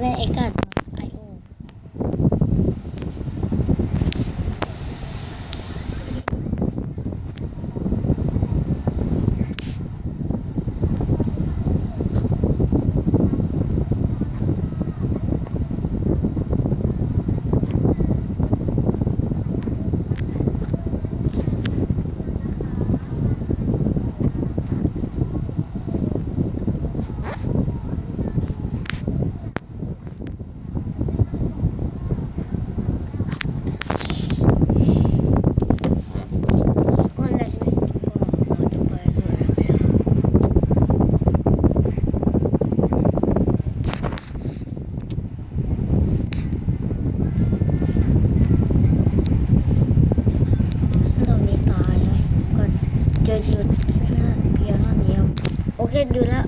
เล่นเอ็กซ์ไอโอ คนแรกเลยก็จะไปด้วยนะครับเรามีตายแล้วก็ จะหยุดแค่เพียงเท่านี้โอเคหยุดแล้ว